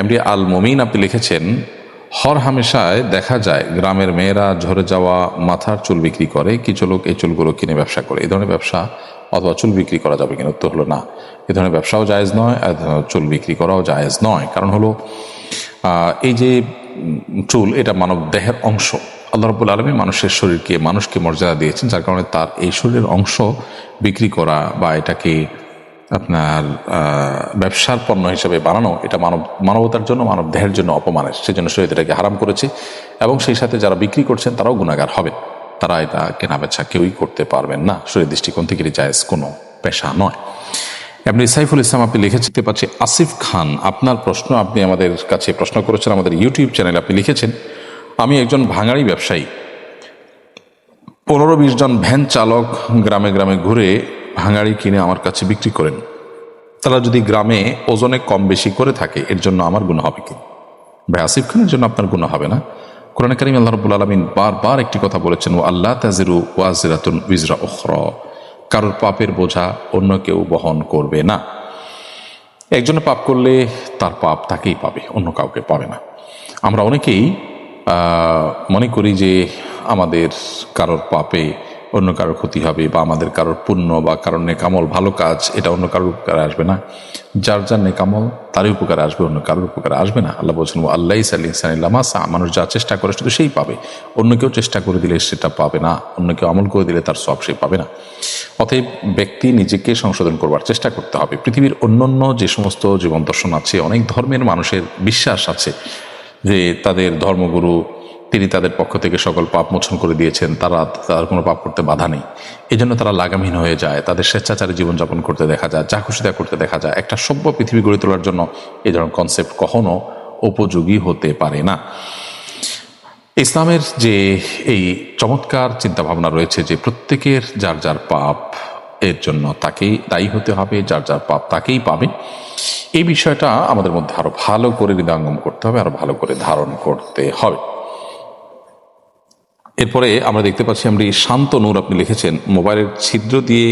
MD আল মমিন আপনি লিখেছেন, হর হামেশায় দেখা যায় গ্রামের মেয়েরা ঝরে যাওয়া মাথার চুল বিক্রি করে, কিছু লোক এই চুলগুলো কিনে ব্যবসা করে। এই ধরনের ব্যবসা অথবা চুল বিক্রি করা যাবে কিনা? উত্তর হলো না। এ ধরনের ব্যবসাও জায়েজ নয়, আর চুল বিক্রি করাও জায়েজ নয়। কারণ হলো এই যে চুল, এটা মানব দেহের অংশ। আল্লাহ রবুল আলমী মানুষের শরীরকে মানুষকে মর্যাদা দিয়েছেন, যার কারণে তার এই শরীরের অংশ বিক্রি করা বা এটাকে আপনার ব্যবসার পণ্য হিসেবে বানানো, এটা মানব, মানবতার জন্য মানব দেহের জন্য অপমানের, সেজন্য শরীর এটাকে হারাম করেছে। এবং সেই সাথে যারা বিক্রি করছেন, তারাও গুণাগার হবে। তারা এটা কেনা বেচা কেউই করতে পারবেন না। শরীর দৃষ্টিকোণ থেকে জায়েজ কোনো পেশা নয়। আপনি সাইফুল ইসলাম আপনি লিখেছিতে পাচ্ছি, আসিফ খান, আপনার প্রশ্ন আপনি আমাদের কাছে প্রশ্ন করেছেন, আমাদের ইউটিউব চ্যানেলে আপনি লিখেছেন, আমি একজন ভাঙাড়ি ব্যবসায়ী। পনেরো বিশ জন ভ্যান চালক গ্রামে গ্রামে ঘুরে ভাঙাড়ি কিনে আমার কাছে বিক্রি করেন। তারা যদি গ্রামে ওজনে কম বেশি করে থাকে, এর জন্য আমার গুণ হবে কি? ভাই আসিফ খানের জন্য আপনার গুণ হবে না? কোরআন করিম আল্লাহ রবুল আলমিন বারবার একটি কথা বলেছেন ও আল্লাহ তাজিরু ওয়াজিরাতুন উইজরা ওখর কারোর পাপের বোঝা অন্য কেউ বহন করবে না। একজনে পাপ করলে তার পাপ তাকেই পাবে, অন্য কাউকে পাবে না। আমরা অনেকেই মনে করি যে আমাদের কারোর পাপে অন্য কারোর ক্ষতি হবে বা আমাদের কারোর পুণ্য বা কারোর নেকামল ভালো কাজ, এটা অন্য কারোর উপকারে আসবে না। যার যার নেকামল, তারই উপকারে আসবে, অন্য কারোর উপকারে আসবে না। আল্লাহ বলছেন আল্লাহ সাল্লামাসা মানুষ যা চেষ্টা করে শুধু সেই পাবে। অন্য কেউ চেষ্টা করে দিলে সেটা পাবে না। অন্য কেউ আমল করে দিলে তার সব সে পাবে না। অতএব ব্যক্তি নিজেকে সংশোধন করবার চেষ্টা করতে হবে। পৃথিবীর অন্যান্য যে সমস্ত জীবন দর্শন আছে, অনেক ধর্মের মানুষের বিশ্বাস আছে যে তাদের ধর্মগুরু তিনি তাদের পক্ষ থেকে সকল পাপ মোচন করে দিয়েছেন, তারা তার কোনো পাপ করতে বাধা নেই। এই জন্য তারা লাগামহীন হয়ে যায়, তাদের স্বেচ্ছাচারী জীবনযাপন করতে দেখা যায়, যা খুশি করতে দেখা যায়। একটা সভ্য পৃথিবী গড়ে তোলার জন্য এই ধরনের কনসেপ্ট কখনো উপযোগী হতে পারে না। ইসলামের যে এই চমৎকার চিন্তা ভাবনা রয়েছে যে প্রত্যেকের যার যার পাপ এর জন্য তাকেই দায়ী হতে হবে, যার যার পাপ তাকেই পাবে, এই বিষয়টা আমাদের মধ্যে আরও ভালো করে হৃদয়ঙ্গম করতে হবে, আরও ভালো করে ধারণ করতে হবে। এরপরে আমরা দেখতে পাচ্ছি আমরা এই শান্ত নূর আপনি লিখেছেন, মোবাইলের ছিদ্র দিয়ে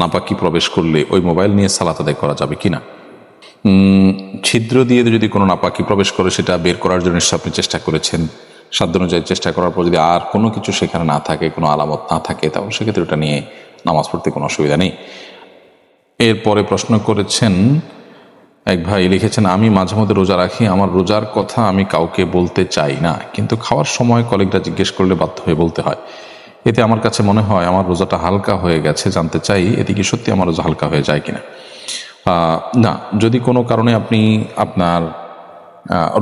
নাপাকি প্রবেশ করলে ওই মোবাইল নিয়ে সালাত আদায় করা যাবে কিনা? ছিদ্র দিয়ে যদি কোনো নাপাকি প্রবেশ করে, সেটা বের করার জন্য আপনি চেষ্টা করেছেন। সাধ্য অনুযায়ী চেষ্টা করার পর যদি আর কোনো কিছু সেখানে না থাকে, কোনো আলামত না থাকে, তাহলে সেক্ষেত্রে ওটা নিয়ে নামাজ পড়তে কোনো অসুবিধা নেই। এরপরে প্রশ্ন করেছেন এক ভাই লিখেছেন, আমি মাঝে মধ্যে রোজা রাখি, আমার রোজার কথা আমি কাউকে বলতে চাই না। কিন্তু খাওয়ার সময় কলিগরা জিজ্ঞেস করলে বাধ্য হয়ে বলতে হয়। এতে আমার কাছে মনে হয়, আমার রোজাটা হালকা হয়ে গেছে, জানতে চাই এতে কি সত্যি আমার রোজা হালকা হয়ে যায় কিনা? না, যদি কোনো কারণে আপনি আপনার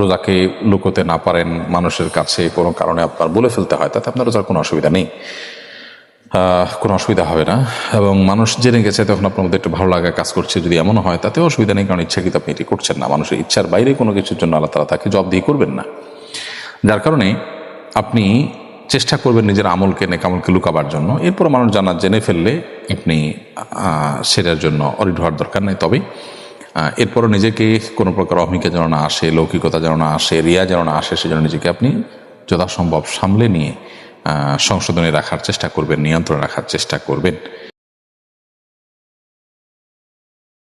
রোজাকে লুকোতে না পারেন মানুষের কাছে, কোনো কারণে আপনার বলে ফেলতে হয়, তাতে আপনার রোজার কোনো অসুবিধা নেই। কোনো অসুবিধা হবে না। এবং মানুষ জেনে গেছে, তখন আপনার মধ্যে একটু ভালো লাগা কাজ করছে যদি এমন হয়, তাতেও অসুবিধা নেই, কারণ ইচ্ছাকৃত আপনি এটি করছেন না। মানুষের ইচ্ছার বাইরে কোনো কিছুর জন্য আল্লাহ তালা তাকে জব দিয়ে করবেন না। যার কারণে আপনি চেষ্টা করবেন নিজের আমলকে নেকামলকে লুকাবার জন্য। এরপর মানুষ জানা জেনে ফেললে আপনি সেটার জন্য অরিড হওয়ার দরকার নেই। তবে এরপরও নিজেকে কোনো প্রকার অহমিকা যেন না আসে, লৌকিকতা যেন না আসে, রিয়া যেন না আসে, সেজন্য নিজেকে আপনি যথাসম্ভব সামলে নিয়ে সংশোধনে রাখার চেষ্টা করবেন নিয়ন্ত্রণ রাখার চেষ্টা করবেন।